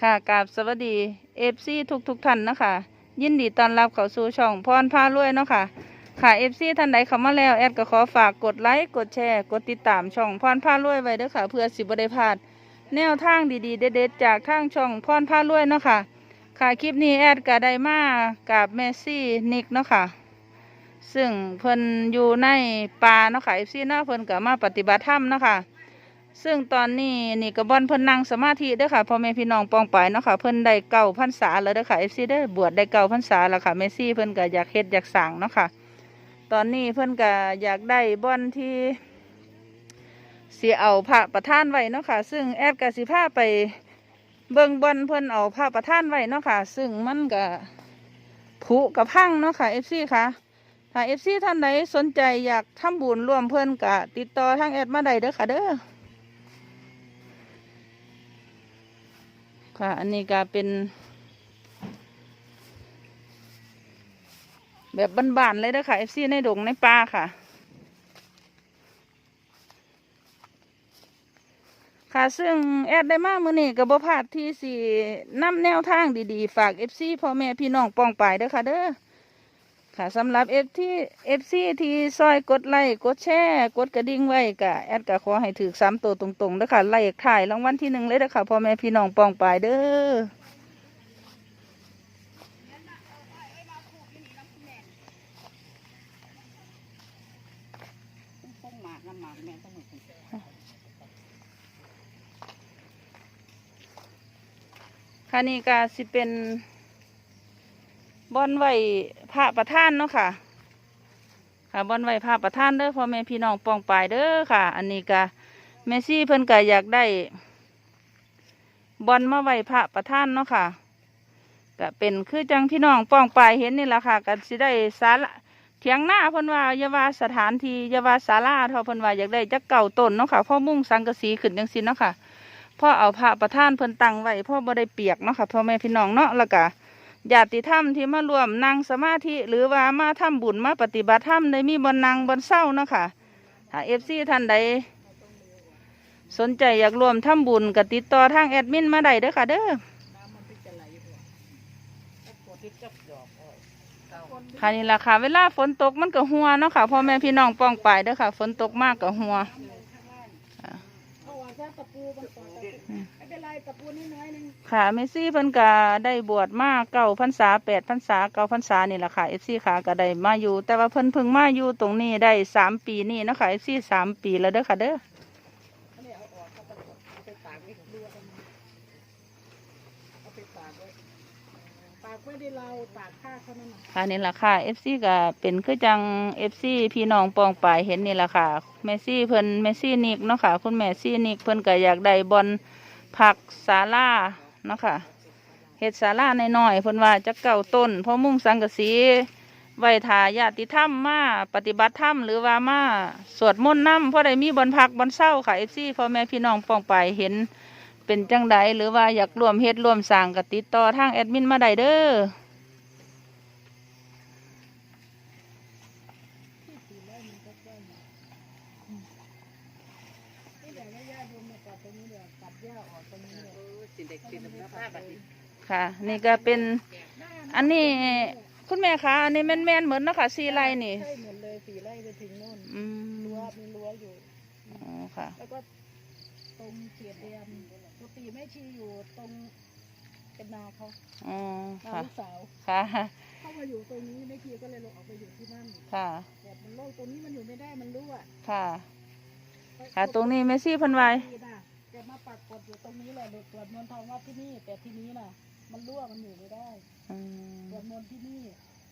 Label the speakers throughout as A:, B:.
A: ค่ะกราบสวัสดีเอฟซีทุกทุกๆท่านนะคะ ยินดีต้อนรับเข้าสู่ช่องพรพารวยเนาะค่ะ ค่ะเอฟซีท่านใดเข้ามาแล้วแอดก็ขอฝากกดไลค์กดแชร์กดติดตามช่องพรพารวยไว้ด้อค่ะ เพื่อสิบได้พลาดแนวทางดีๆ เด็ดๆจากทางช่องพรพารวยเนาะค่ะ ค่ะคลิปนี้แอดก็ได้มากับเมซี่นิกเนาะค่ะ ซึ่งเพิ่นอยู่ในป่าเนาะค่ะเอฟซีเนาะเพิ่นก็มาปฏิบัติธรรมเนาะค่ะ ซึ่งตอนนี้นี่ก็บอนเพิ่นนั่งสมาธิเด้อค่ะพ่อแม่พี่น้องปองไปเนาะค่ะเพิ่นได้เก่าพรรษาแล้วเด้อค่ะเอฟซีเด้อบวชได้เก่าพรรษาแล้วค่ะเมซี่เพิ่นก็อยากเฮ็ดอยากสั่งเนาะค่ะ ตอนนี้เพิ่นก็อยากได้บอนที่เสียเอาพระประธานไว้เนาะค่ะ ซึ่งแอดกสิพาไปเบิ่งบอนเพิ่นเอาพระประธานไว้เนาะค่ะ ซึ่งมันก็ผุกับพังเนาะค่ะเอฟซีค่ะถ้าเอฟซีท่านใดสนใจอยากทำบุญร่วมเพิ่นก็ติดต่อทางแอดมาได้เด้อค่ะเด้อ ค่ะ อันนี้ก็เป็น แบบบ้านๆเลยเด้อค่ะ FC ในดงในป่าค่ะ ค่ะซึ่งแอดได้มากมือนี่กับบพลาดที่สี่นำแนวทางดีๆ ฝาก FC พ่อแม่พี่น้องปองปายเด้อค่ะเด้อ ค่ะสำหรับ F ที่ FC ที่ซอยกดไลค์กดแชร์กดกระดิ่งไว้กะแอดก็ขอให้ถือสามตัวตรงๆเด้อค่ะไล่ถ่ายรางวัลที่หนึ่งเลยเด้อค่ะพ่อแม่พี่น้องปองปายเด้อ
B: ต้องหมากน้ำหมากแม่ต้องหมด
A: ค่ะนี่ก็สิเป็น บอนไหวพระประธานเนาะค่ะ ค่ะบอนไหวพระประธานเด้อพ่อแม่พี่น้องปองปายเด้อค่ะ อันนี้ก็แม่ซี่เพิ่นก็อยากได้บอนมาไหวพระประธานเนาะค่ะก็เป็นคือจังพี่น้องปองปายเห็นนี่แหละค่ะก็สิได้สาระเถียงหน้าเพิ่นว่าอยาวาสถานที่อยาวาศาลาเท่าเพิ่นว่าอยากได้จักเก่าต้นเนาะค่ะพ่อมุ่งสังกะสีขึ้นจังซี่เนาะค่ะพ่อเอาพระประธานเพิ่นตั้งไว้พ่อบ่ได้เปียกเนาะค่ะพ่อแม่พี่น้องเนาะแล้วก็ ญาติธรรมที่มารวมนั่งสมาธิ หรือว่ามาทำบุญมาปฏิบัติธรรมได้มีบนนั่งบนเศร้านะคะถ้าเอฟซีท่านใดสนใจอยากรวมทำบุญก็ติดต่อทางแอดมินมาได้เด้อค่ะเด้อ
B: น้ำมันจะไหลหัวปวดที่จับดอกอ้อยเก้า
A: ค่ะนี่แหละค่ะ เวลาฝนตกมันก็หัวเนาะค่ะพ่อแม่พี่น้องป้องปายเด้อค่ะ ฝนตกมากก็หัว
B: เอาว่าแค่ตะปูมันต่อตะปูไม่เป็นไรตะปูนิดน้อยหนึง
A: ค่ะเมซี่เพิ่นก็ได้บวชมาเก้าพรรษาแปดพรรษาเก้าพรรษานี่แหละค่ะเอฟซีค่ะก็ได้มาอยู่ แต่ว่าเพิ่นเพิ่งมาอยู่ตรงนี้ได้สามปีนี่เนาะค่ะเอฟซีสามปีแล้วเด้อค่ะเด้อ
B: อันนี้เอาออกเขาตะกดเอาไปตากไว้รั่วกันเอาไปตากไว้ตากไว้ได้เราตากผ้าเขานั่นน่ะ
A: ค่ะนี่แหละค่ะเอฟซีก็เป็นคือจังเอฟซีพี่น้องปองปายเห็นนี่แหละค่ะเมซี่เพิ่นเมซี่นิกเนาะค่ะ คุณแม่ซี่นิกเพิ่นก็อยากได้บอลผักศาลาเนาะค่ะเฮ็ดศาลาน้อยๆเพิ่นว่าจะเก่าต้นเพราะมุ่งสังกะสีไว้ทาญาติธรรมมาปฏิบัติธรรมหรือว่ามาสวดมนต์น้ำเพราะได้มีบนพักบนเศร้าค่ะเอฟซีพ่อแม่พี่น้องปองไปเห็น เป็นจังใดหรือว่าอยากร่วมเฮ็ดร่วมสร้างก็ติดต่อทางแอดมินมาได้เด้อ
B: นี่แต่ว่าญาติโยมมาตัดตรงนี้เลยตัดหญ้าออกตรงนี้เลยสิเด็กสินภาพแบบนี้
A: ค่ะ นี่ก็เป็นอันนี้คุณแม่คะอันนี้แม่นแม่นๆเหมือนเนาะค่ะสีไรนี่
B: ใช่หมดเลยสี่ไร่ไปถึงโน่น
A: อืม
B: รั้วมีรั้วอยู่
A: อ๋อค่ะ
B: แล้วก็ ตรงเขียดแดนปกติแม่ชีอยู่ตรงเป็นนาเขา
A: อ๋อ
B: นา
A: ค่ะ
B: ลูกสาว
A: ค่ะ
B: เข้ามาอยู่ตรงนี้แม่ชีก็เลยลงออกไปอยู่ที่นั่น
A: ค่ะ
B: แต่มันโล่งตรงนี้มันอยู่ไม่ได้มันรั่ว
A: ค่ะ ค่ะ ตรงนี้แม่ซี่เพันไว้
B: ดีน่ะแกมาปักกดอยู่ตรงนี้แหละเด็กตรวจมนต์ทองว่าที่นี่ แต่ที่นี้น่ะ มันรั่วมันอยู่ไม่ได้
A: อืม
B: สวดมนต์ที่นี่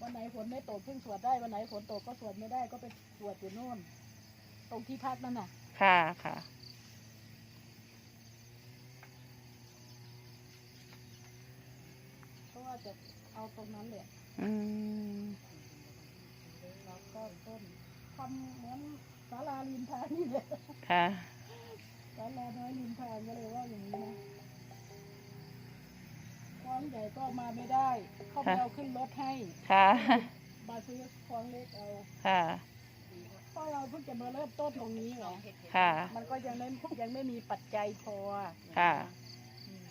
B: วันไหนฝนไม่ตกเพิ่งสวดได้วันไหนฝนตกก็สวดไม่ได้ก็ไปสวดอยู่โน่น ตรงที่พักนั่นน่ะ
A: ค่ะค่ะ
B: เพราะว่า จะเอาตรงนั้นแหละ
A: อืม
B: แล้วก็ต้นทำเหมือนศาลาริมทางนี่แหละ
A: ค่ะ
B: ศาลาน้อยริมทางก็เลยว่าอย่างนี้นะคลองใหญ่ก็มาไม่ได้ เขาไปเอาขึ้นรถให้
A: ค่ะ
B: มาซื้อคลองเล็กเอา
A: ค่ะ
B: เพราะเราเพิ่งจะมาเริ่มต้นตรงนี้ไง
A: ค่ะ
B: มันก็ยังไม่ยังไม่มีปัจจัยพอ
A: ค่ะ
B: อืม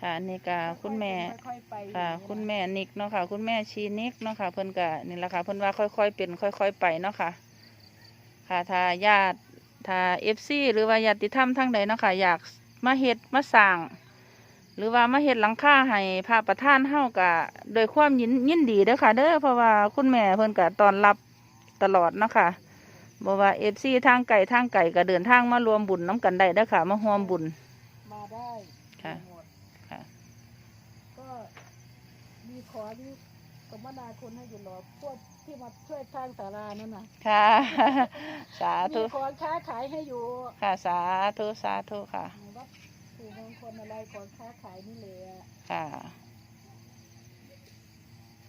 A: ค่ะนี่ก็คุณแม่
B: ค่อยๆไป
A: ค่ะ
B: อย่างนี้นะ
A: คุณแม่นิกเนาะค่ะ คุณแม่ชีนิกเนาะค่ะ เพิ่นก็นี่แหละค่ะเพิ่นว่าค่อยๆเป็นค่อย ๆ ไปเนาะค่ะ ค่ะถ้าญาติถ้าเอฟซีหรือว่าญาติธรรมทั้งใดเนาะค่ะอยากมาเฮ็ดมาสร้าง หรือว่ามาเฮ็ดหลังคาให้พระประธานเฮาก็โดยความยินยินดีเด้อค่ะ เด้อเพราะว่าคุณแม่เพิ่นก็ต้อนรับตลอดเนาะค่ะบ่ว่าเอฟซีทางไก่ทางไก่ก็เดินทางมารวมบุญน้กันได้เด้อค่ะ มาร่วมบุญ
B: มาได้
A: ค่ะ
B: หมด
A: ค่ะ
B: ก็มี ขอที่กรมนาคุณให้อยู่หรอพวกที่มาช่วยสร้างศาลานั่นน่ะ
A: ค่ะ สา
B: มี
A: ธุ
B: ของค้าขายให้อยู่
A: ค่ะ สาธุ สาธุค่ะ
B: วัดถูกมงคลอะไรของค้าขายนี่เลยอะ
A: ค่ะ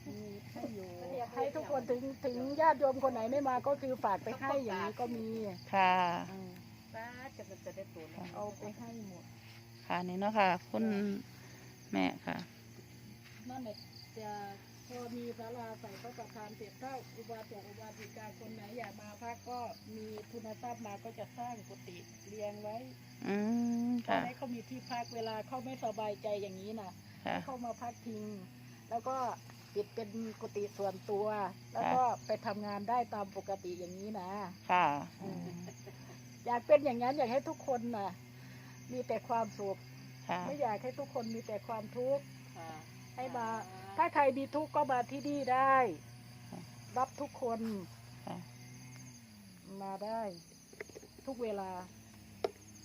B: มีให้อยู่ให้ทุกคนถึงถึงญาติโยมคนไหนไม่มาก็คือฝากไปให้อย่างนี้ก็มี
A: ค่ะ
B: อืม
C: ป้าจะมันจะได้ตัวนะ
B: เอาไปให้หมด
A: ค่ะนี่เนาะค่ะ คุณแม่ค่ะ
B: นั่นแหละ จะพอมีศาลาใส่พระประธานเสร็จถ้าอุบาสกอุบาสิกาคนไหนอยากมาพักก็มีทุนทรัพย์มาก็จะสร้างกุฏิเรียงไว้
A: อืม
B: ตอน
A: ค่ะ
B: นี้เขามีที่พักเวลาเขาไม่สบายใจอย่างนี้นะ
A: ค่ะ
B: เข้ามาพักพิง แล้วก็ปิดเป็นกุฏิส่วนตัว แล้วก็ไปทำงานได้ตามปกติอย่างนี้นะ
A: ค่ะ
B: อืมอยากเป็นอย่างนั้นอยากให้ทุกคนนะมีแต่ความสุข
A: ค่ะ
B: ไม่อยากให้ทุกคนมีแต่ความทุกข์
C: ค่ะ
B: ให้มา ถ้าใครมีทุกข์ก็มาที่นี่ได้ รับทุกคน
A: ค่ะ
B: มาได้ ทุกเวลา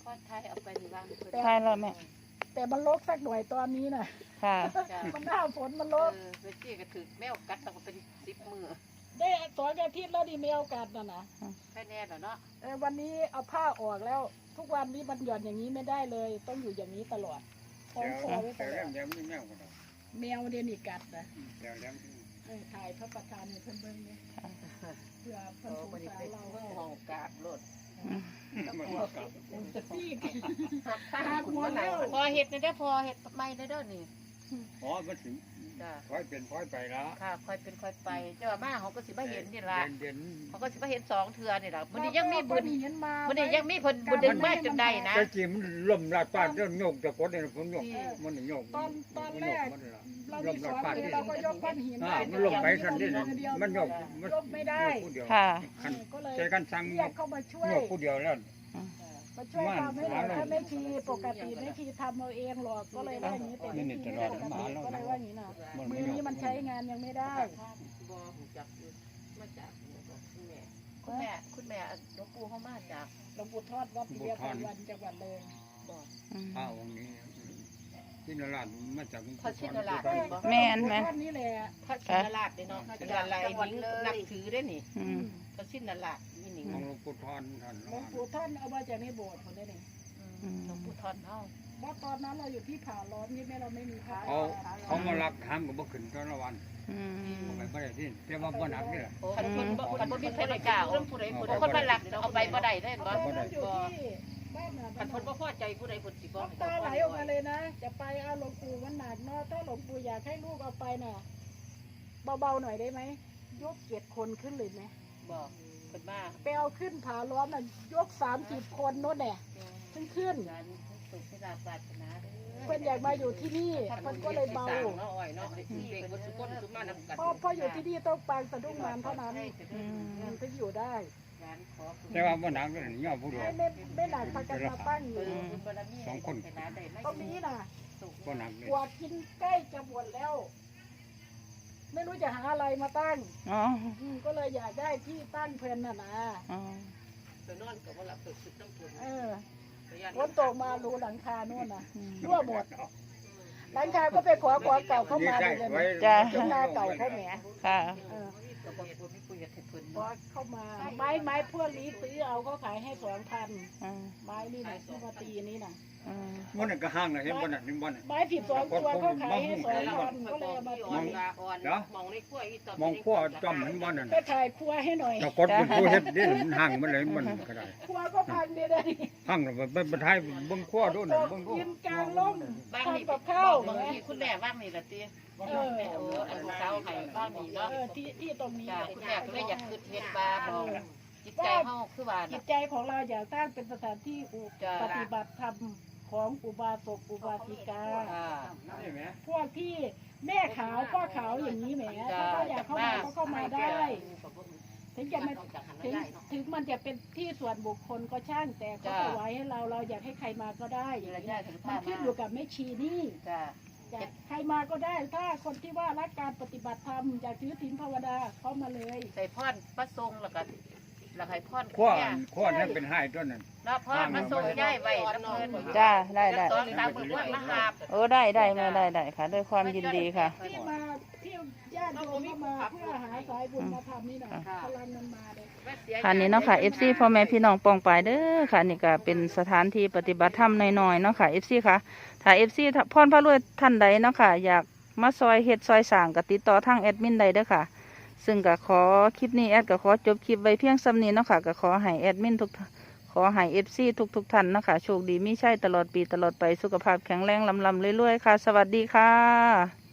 C: พ่อไทยเอาไปที่บ้านเพิ่น
A: ใช่แล้วแม่
B: แต่มันลกสักหน่อยตอนนี้นะ
A: ค่ะ
C: จ้ะ
B: มันหน้าฝนมันล
C: เอกอไปจี้ก็ถือแมวกัดเราก็เป็นสิบมือ
B: ได้สองอาทิตย์แล้วดีไม่เอากัดนะนะ
C: แค่แน่แล้วเนาะ
B: เออวันนี้เอาผ้าออกแล้ว ทุกวันนี้มันหย่อนอย่างนี้ไม่ได้เลย ต้องอยู่อย่างนี้ตลอดคล้องคอไว้ต
D: แต่
B: ล
D: เรื่
B: อ
D: อง
B: ด
D: เดี๋ยวไม่ แม่งกันหรอก
B: แมวเดยวนิกัดนะ
D: แต่เรื่อง
B: เออถ่ายพระประธานให้เพิ่นเบิ่งเนี่ยเพื่อเพิ่น
C: โอ้
B: สง
C: บ่ได้
B: สาร
C: ไป
B: เรา
C: เพิ่งห้องกราบรถ
A: อืม
D: มันก็กลับ
B: พี่
C: หักหัวแล้วพอเห็ดในเด้อพอเห็ดไม่ในเด้อนี่
D: อ๋อมันถึง
C: จ้ะ
D: ค่อยเป็นค่อยไปละ
C: ค่ะค่อยเป็นค่อยไปเจ้ามาเขาก็สิมาเห็นนี่ล่ะ
D: เด่น
C: เขาก็สิมาเห็นสองเทือนี่ล่ะมื้อนี้ยังมีบุญ
B: เห็นมา
C: มื้อนี้ยังมีเพิ่นบุญดึงมาจนได้นะ
D: แต่จีมันล่มลาดป้านเรื่องโยกตะกดเนี่ยผมโยกมันโยก
B: ตอนตอนแรก
D: มัน
B: เรา
D: ล่
B: มี
D: ม
B: ส
D: ลา
B: อ
D: ด
B: น
D: ป้าน
B: มือ
D: นี่
B: เราก็ยกก้อนหิน
D: อ่ามันลงไปสันนี่มันโยกมัน
B: ยกไม่ได้
D: ผู้เดียว
A: ค่ะ
D: คัน
B: ก็เลย
D: ใจกันสั่ง
B: เรียกเข้ามาช่วย
D: โยกผู้เดียวแล้ว
B: มาช่วยทำให้เราถ้าไม่ทีปกติไม่ทีทำเอาเองหรอกก็เลยว่าอย่างนี้แต่ไม่ทีไม่ปกติก็เลยว่าอย่างนี้นะมือนี้มันใช้งานยังไม่ได้
C: บ่ฮู้จักอยู่มาจากคุณแม่คุณแม่คุณแม่หลวงปู่เขามาจาก
B: หลวงปู่ทอดวัดเรียบวันจังหวัดเลย
C: บ
A: อืม
D: ข้าวองค์นี้ที่นราชมาจาก
A: แม่นแม่น
B: ท่นนี้แหละ
C: พระชินราชเด้เนาะเนอะไรนับถือได้นี่
A: อืม
C: พระชินราชนี่นี่
D: ของหลวงปู่ทอนท่าน
B: หลวงปู่ท่านเอามาจากในโบสถ์คนนี้นี่
C: หลวงปู่ทอนเฮา
B: เพราะตอนนั้นเราอยู่ที่ผาล้อมนี่แม่เราไม่มีพระ
D: เขาเขามารักทำกับบ่ขึ้นตอนละวัน
A: อืม
D: ไปบ่ได้ที่แต่ว่าบ่หนักนี่แหละ
C: โอ้คันคนบ่คันบ่มีใครได้กล่าวผู้ใดผู้ใดคนมาลักเอาไปบ่ได้ได้
B: ต
C: บ่
B: อนนั้นอยู่ที่บ้านน่ะ
C: คันคนบ่พอใจผู้ใดผู้สิบ่
B: น้ำตาไหลออกมาเลยนะ จะไปเอาหลวงปู่มันหนักเนาะถ้าหลวงปู่อยากให้ลูกเอาไปน่ะเบาๆหน่อยได้ไหมยกเจ็ดคนขึ้นเลยไหม
C: บ่เพิ่นมา
B: ไปเอาขึ้นผาล้อมน่ะยกสามสิบคนโน่นแหละขึ้นขึ้น
C: งานสุขให้ลาภปรารถนาเด้อ
B: เพื่อนอยากมาอยู่ที่นี่เพื่อนก็เลยเบา
C: เนาะอ้อยเนาะเด็กบ่ทุกคนทุกมานำกัน
B: เพราะเพราะอยู่ที่นี่ต้องปางสะดุ้งมานเท่านั้น
A: อืม
B: มันถึงอยู่ได้
D: แต่ว่าบ่หนักเลยย่อผู้เดียว
B: ให้ไม่ไม่หนักพากันมาตั้งอยู่
D: สองคน
B: ตรงนี้น่ะ
D: บ่หนักเลย
B: กวาดกินใกล้จะหมดแล้ว ไม่รู้จะหาอะไรมาตั้ง
A: อ๋อ
B: อืมก็เลยอยากได้ที่ตั้งเพื่อนน่ะนะ
A: อ๋อ
C: ไปนอนก็บ่หลับตึกสุดน้ำฝน
B: เออฝนตกมารูหลังคาโน่นน่ะ
A: อืม
B: รั่วหมดหลังคาก็ไปขอขอเก่าเข้ามาเลยเลยนะ
A: จ้ะ
B: เป็นหน้าเก่าเขาแหม
A: ค่ะ
B: เออ
C: ก็บ่บ่มีคุยกับเพิ่น
B: ขอเข้ามาไม้ไม้พวกนี้ซื้อเอาเขาขายให้สองพัน
A: อืม
B: ไม้นี่นะที่มาตีนี่นะ
A: อืม
D: มันนก็ห้างนะเห็นบ่น่ะนี่บ่น่ะ
B: ไม้ผิดสองตัวเขาขายให้สองพันก็เลยเอามา
C: อ่
B: ตี
C: อนละอ่อนมองในกล้วยอีต
D: มองขั้วจอมเห็นบ่นั่น
B: ไปขายครัวให้หน่อย
D: ตะกดเป็นผู้เฮ็ดดิมันห่างมันเลยมันก็ได้
B: ครัวก็พังเดียวได้
D: ห่างแล้วไปไปท้ายเบิ่งขั้วดู
B: ต
D: น่ะ
B: ก
D: เบิ่งดู
B: ยืนกลางร่ม
C: บ้างนี่
B: ทำกับข้าว
C: บางทีคุณแม่บ้างนี่ล่ะติ
B: เออ
C: โอ้อันเช้าให้บ้างนี่เนาะ
B: เออที่ที่ตรงนี้
C: จ้าคุณแม่ก็เลยอยากขึ้นเฮ็ดบาบ่จิตใจเฮาคือว่า
B: จิตใจของเราอยากสร้างเป็นสถานที่อุ
C: จ้ะ
B: ปฏิบัติธรรม ของอุบาสกอุบาสิกา
C: อ่า
D: นี่ไหม
B: พวกที่แม่ขาวพ่อขาวอย่างนี้แหมถ้าเขาอยากเข้ามาก็เข้ามาได้ ถึงจะไม่ถึงถึงมันจะเป็นที่ส่วนบุคคลก็ช่างแต่เขาถวายให้เราเราอยากให้ใครมาก็ได้
C: ทีละ
B: อย่าง
C: ย่า
B: เงี้ย
C: ถึง
B: มั
C: ข้าน
B: ขึ้น
C: มา
B: อยู่กับแม่ชีนี่
C: จ้า
B: จะใครมาก็ได้ถ้าคนที่ว่ารักการปฏิบัติธรรมอยากถือศีลภาวนาเข้ามาเลย
C: ใส่พรพระทรงแล้วก็ แล้วให้พร
D: ข้อ
C: เนี่ย
D: ข้อนั้นเป็นให้ต้นนั้น
C: เนาะพรพระทรงย้ายไว้น้ำเงิน
A: จ้าได้ได้
C: ตอนตามมือพรมหาบ
A: โอ้ได้ได้แม่ได้ได้ค่ะ ด้วยความยินดีค่ะ
B: ที่มาที่ญาติโยมเข้ามาเพื่อหาสายบุญมาทำนี่นะพลังมันมาเลย
A: ค่ะนี่เนาะค่ะ FC พ่อแม่พี่น้องปองปายเด้อค่ะนี่ก็เป็นสถานที่ปฏิบัติธรรมน้อยๆเนาะค่ะ FC ค่ะถ้า FC พรพระรวยท่านใดเนาะค่ะ อยากมาซอยเฮ็ดซอยสร้างก็ติดต่อทางแอดมินใดเด้อค่ะ ซึ่งก็ขอคลิปนี้แอดก็ขอจบคลิปไว้เพียงซ้ำนี้เนาะค่ะก็ขอให้แอดมินทุกท่านขอให้ FC ทุกๆท่านนะค่ะโชคดีมีชัยตลอดปีตลอดไปสุขภาพแข็งแรงลำลำเรื่อยๆค่ะ สวัสดีค่ะ